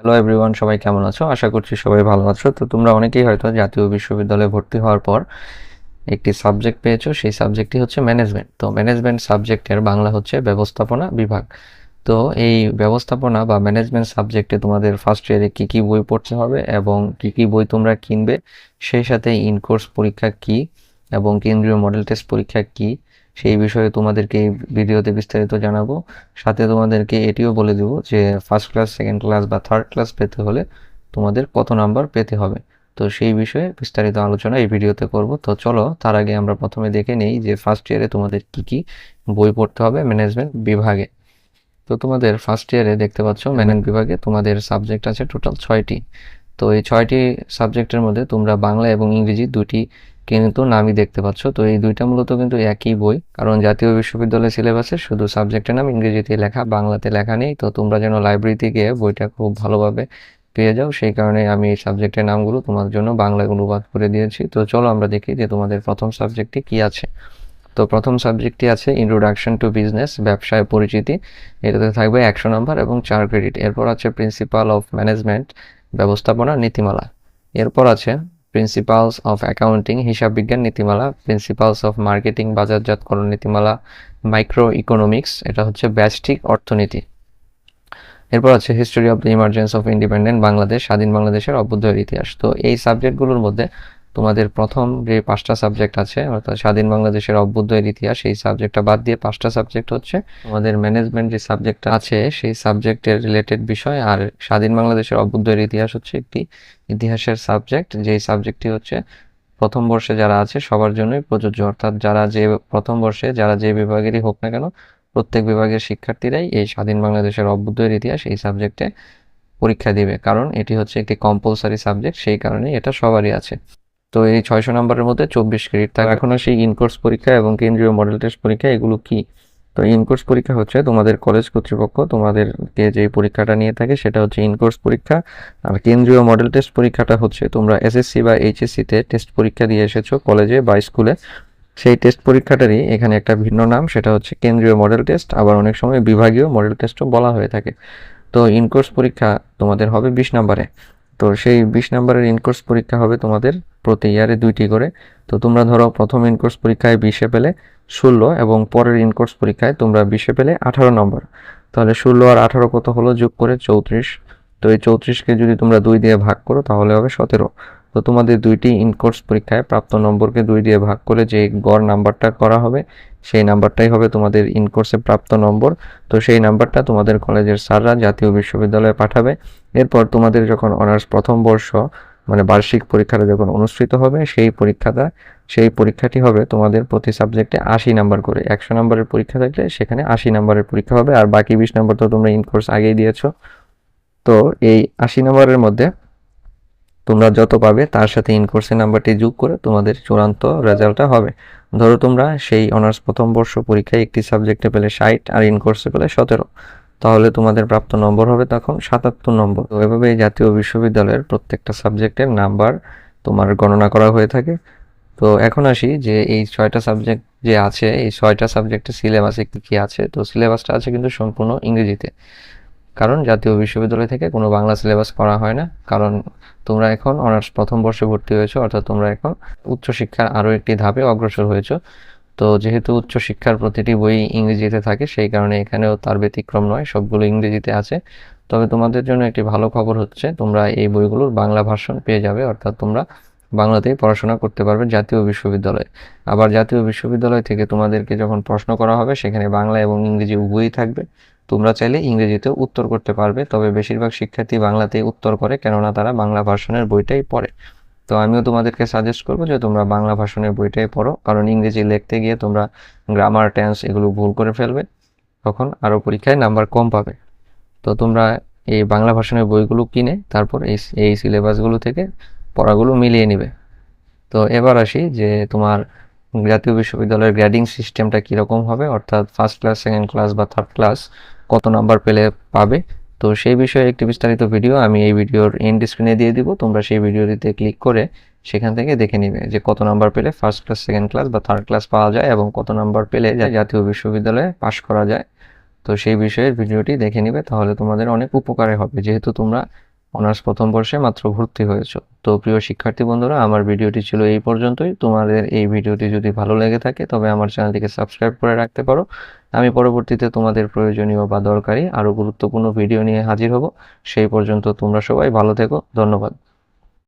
Hello everyone সবাই কেমন আছো? আশা করছি সবাই ভালো আছো। তো তোমরা অনেকেই হয়তো জাতীয় বিশ্ববিদ্যালয়ে ভর্তি হওয়ার পর একটি সাবজেক্ট পেয়েছ, সেই সাবজেক্টটি হচ্ছে ম্যানেজমেন্ট। তো ম্যানেজমেন্ট সাবজেক্টের বাংলা হচ্ছে ব্যবস্থাপনা বিভাগ। তো এই ব্যবস্থাপনা বা ম্যানেজমেন্ট সাবজেক্টে তোমাদের ফার্স্ট ইয়ারে কী কী বই পড়তে হবে এবং কী কী বই তোমরা কিনবে, সেই সাথে ইনকোর্স পরীক্ষা কী এবং কেন্দ্রীয় মডেল টেস্ট পরীক্ষা কী সেই বিষয়ে তোমাদেরকে এই ভিডিওতে বিস্তারিত জানাব। সাথে তোমাদেরকে এটিও বলে দেবো যে ফার্স্ট ক্লাস সেকেন্ড ক্লাস বা থার্ড ক্লাস পেতে হলে তোমাদের কত নাম্বার পেতে হবে। তো সেই বিষয়ে বিস্তারিত আলোচনা এই ভিডিওতে করব। তো চলো, তার আগে আমরা প্রথমে দেখে নেই যে ফার্স্ট ইয়ারে তোমাদের কি কি বই পড়তে হবে ম্যানেজমেন্ট বিভাগে। তো তোমাদের ফার্স্ট ইয়ারে দেখতে পাচ্ছ ম্যানেজমেন্ট বিভাগে তোমাদের সাবজেক্ট আছে টোটাল ছয়টি। তো এই ছয়টি সাবজেক্টের মধ্যে তোমরা বাংলা এবং ইংরেজি দুটি কিন্তু নামই দেখতে পাচ্ছ। তো এই দুইটা মূলত কিন্তু একই বই। কারণ জাতীয় বিশ্ববিদ্যালয় সিলেবাসে শুধু সাবজেক্টের নাম ইংরেজিতে লেখা, বাংলাতে লেখা নেই। তো তোমরা যেন লাইব্রেরিতে গিয়ে বইটা খুব ভালোভাবে পেয়ে যাও। সেই কারণে আমি এই সাবজেক্টের নামগুলো তোমার জন্য বাংলায় অনুবাদ করে দিয়েছি। তো চলো আমরা দেখি যে তোমাদের প্রথম সাবজেক্টটি কি আছে। তো প্রথম সাবজেক্টটি আছে ইন্ট্রোডাকশন টু বিজনেস ব্যবসায় পরিচিতি। এটাতে থাকবে একশো নম্বর এবং চার ক্রেডিট এরপর আছে প্রিন্সিপাল অফ ম্যানেজমেন্ট ব্যবস্থাপনা, নীতিমালা। এরপর আছে প্রিন্সিপালস অফ অ্যাকাউন্টিং হিসাব বিজ্ঞান নীতিমালা প্রিন্সিপালস অফ মার্কেটিং বাজারজাতকরণ নীতিমালা মাইক্রো ইকোনমিক্স এটা হচ্ছে ব্যষ্টিক অর্থনীতি। এরপর আছে history of the emergence of independent Bangladesh স্বাধীন বাংলাদেশের অভ্যুদয়ের ইতিহাস। তো এই সাবজেক্টগুলোর মধ্যে তোমাদের প্রথম যে পাঁচটা সাবজেক্ট আছে, অর্থাৎ স্বাধীন বাংলাদেশের অভ্যুদয়ের ইতিহাস, সেই সাবজেক্টটা বাদ দিয়ে পাঁচটা সাবজেক্ট হচ্ছে তোমাদের ম্যানেজমেন্ট যে সাবজেক্টটা আছে, সেই সাবজেক্টের রিলেটেড বিষয়। আর স্বাধীন বাংলাদেশের অভ্যুদয়ের ইতিহাস হচ্ছে একটি ইতিহাসের সাবজেক্ট যেই সাবজেক্টটি হচ্ছে প্রথম বর্ষে যারা আছে, সবার জন্যই প্রযোজ্য। অর্থাৎ যারা যে প্রথম বর্ষে, যারা যে বিভাগেরই হোক না কেন, প্রত্যেক বিভাগের শিক্ষার্থীরাই এই স্বাধীন বাংলাদেশের অভ্যুদয়ের ইতিহাস এই সাবজেক্টে পরীক্ষা দিবে। কারণ এটি হচ্ছে একটি কম্পালসারি সাবজেক্ট সেই কারণে এটা সবারই আছে। তো এই ছয়শো নম্বরের মধ্যে চব্বিশ ক্রেডিট তার এখনও সেই ইনকোর্স পরীক্ষা এবং কেন্দ্রীয় মডেল টেস্ট পরীক্ষা, এগুলো কি? তো ইনকোর্স পরীক্ষা হচ্ছে তোমাদের কলেজ কর্তৃপক্ষ তোমাদেরকে যে পরীক্ষাটা নিয়ে থাকে সেটা হচ্ছে ইনকোর্স পরীক্ষা। আর কেন্দ্রীয় মডেল টেস্ট পরীক্ষাটা হচ্ছে তোমরা এসএসসি বা এইচএসসিতে টেস্ট পরীক্ষা দিয়ে এসেছ কলেজে বা স্কুলে সেই টেস্ট পরীক্ষাটারই এখানে একটা ভিন্ন নাম, সেটা হচ্ছে কেন্দ্রীয় মডেল টেস্ট আবার অনেক সময় বিভাগীয় মডেল টেস্টও বলা হয়ে থাকে। তো ইনকোর্স পরীক্ষা তোমাদের হবে বিশ নম্বরে। তো সেই বিশ নম্বরের ইনকোর্স পরীক্ষা হবে তোমাদের প্রতি ইয়ারে দুইটি করে। তো তোমরা ধরো প্রথম ইনকোর্স পরীক্ষায় বিশে পেলে ষোলো এবং পরের ইনকোর্স পরীক্ষায় তোমরা বিশে পেলে আঠারো নম্বর। তাহলে ষোলো আর আঠারো কত হলো? যোগ করে চৌত্রিশ। তো এই চৌত্রিশকে যদি তোমরা দুই দিয়ে ভাগ করো তাহলে হবে সতেরো। তো তোমাদের দুইটি ইনকোর্স পরীক্ষায় প্রাপ্ত নম্বরকে দুই দিয়ে ভাগ করে যে গড় নাম্বারটা করা হবে, সেই নাম্বারটাই হবে তোমাদের ইনকোর্সে প্রাপ্ত নম্বর। তো সেই নাম্বারটা তোমাদের কলেজের স্যাররা জাতীয় বিশ্ববিদ্যালয়ে পাঠাবে। এরপর তোমাদের যখন অনার্স প্রথম বর্ষ মানে বার্ষিক পরীক্ষাটা যখন অনুষ্ঠিত হবে, সেই পরীক্ষাটা, সেই পরীক্ষাটি হবে তোমাদের প্রতি সাবজেক্টে আশি নাম্বার করে। একশো নাম্বারের পরীক্ষা থাকলে সেখানে আশি নাম্বারের পরীক্ষা হবে। আর বাকি বিশ নাম্বার তো তোমরা ইনকোর্স আগেই দিয়েছ। তো এই আশি নাম্বারের মধ্যে তোমরা যত পাবে তার সাথে ইনকোর্সের নাম্বারটি যোগ করে তোমাদের চূড়ান্ত রেজাল্টটা হবে। ধরো তোমরা সেই অনার্স প্রথম বর্ষ পরীক্ষায় একটি সাবজেক্টে পেলে ষাট আর ইনকোর্সে পেলে সতেরো। তাহলে তোমাদের প্রাপ্ত নম্বর হবে তখন সাতাত্তর নম্বর তো এভাবে জাতীয় বিশ্ববিদ্যালয়ের প্রত্যেকটা সাবজেক্টের নাম্বার তোমার গণনা করা হয়ে থাকে। তো এখন আসি যে এই ছয়টা সাবজেক্ট যে আছে, এই ছয়টা সাবজেক্টের সিলেবাসে কী কী আছে? তো সিলেবাসটা আছে কিন্তু সম্পূর্ণ ইংরেজিতে। কারণ জাতীয় বিশ্ববিদ্যালয় থেকে কোনো বাংলা সিলেবাস করা হয় না। কারণ তোমরা এখন অনার্স প্রথম বর্ষে ভর্তি হয়েছো, অর্থাৎ তোমরা এখন উচ্চশিক্ষার আরও একটি ধাপে অগ্রসর হয়েছো। তো যেহেতু উচ্চশিক্ষার প্রতিটি বই ইংরেজিতে থাকে, সেই কারণে এখানেও তার ব্যতিক্রম নয়, সবগুলো ইংরেজিতে আছে। তবে তোমাদের জন্য একটি ভালো খবর হচ্ছে, তোমরা এই বইগুলোর বাংলা ভার্সন পেয়ে যাবে, অর্থাৎ তোমরা বাংলাতেই পড়াশোনা করতে পারবে জাতীয় বিশ্ববিদ্যালয়ে। আবার জাতীয় বিশ্ববিদ্যালয় থেকে তোমাদেরকে যখন প্রশ্ন করা হবে, সেখানে বাংলা এবং ইংরেজি উভয়ই থাকবে। তোমরা চাইলে ইংরেজিতেও উত্তর করতে পারবে, তবে বেশিরভাগ শিক্ষার্থী বাংলাতেই উত্তর করে, কেননা তারা বাংলা ভার্সনের বইটাই পড়ে। তো আমিও তোমাদেরকে সাজেস্ট করব যে তোমরা বাংলা ভাষণের বইটাই পড়ো, কারণ ইংরেজি লিখতে গিয়ে তোমরা গ্রামার টেন্স এগুলো ভুল করে ফেলবে, তখন আরও পরীক্ষায় নাম্বার কম পাবে। তো তোমরা এই বাংলা ভাষণের বইগুলো কিনে, তারপর এই এই সিলেবাসগুলো থেকে পড়াগুলো মিলিয়ে নিবে। তো এবার আসি যে তোমার জাতীয় বিশ্ববিদ্যালয়ের গ্রেডিং সিস্টেমটা কীরকম হবে, অর্থাৎ ফার্স্ট ক্লাস সেকেন্ড ক্লাস বা থার্ড ক্লাস কত নাম্বার পেলে পাবে। তো সেই বিষয়ে একটি বিস্তারিত ভিডিও আমি এই ভিডিওর এন্ড স্ক্রিনে দিয়ে দিব। তোমরা সেই ভিডিওটিতে ক্লিক করে সেখান থেকে দেখে নিবে যে কত নাম্বার পেলে ফার্স্ট ক্লাস সেকেন্ড ক্লাস বা থার্ড ক্লাস পাওয়া যায় এবং কত নাম্বার পেলে জাতীয় বিশ্ববিদ্যালয়ে পাশ করা যায়। তো সেই বিষয়ের ভিডিওটি দেখে নিবে, তাহলে তোমাদের অনেক উপকারে হবে। যেহেতু তোমরা অনার্স প্রথম বর্ষে মাত্র ভর্তি হয়েছ। তো প্রিয় শিক্ষার্থী বন্ধুরা, আমার ভিডিওটি ছিল এই পর্যন্তই। তোমাদের এই ভিডিওটি যদি ভালো লেগে থাকে, তবে আমার চ্যানেলটিকে সাবস্ক্রাইব করে রাখতে পারো। আমি পরবর্তীতে তোমাদের প্রয়োজনীয় বা দরকারি আরও গুরুত্বপূর্ণ ভিডিও নিয়ে হাজির হব। সেই পর্যন্ত তোমরা সবাই ভালো থেকো। ধন্যবাদ।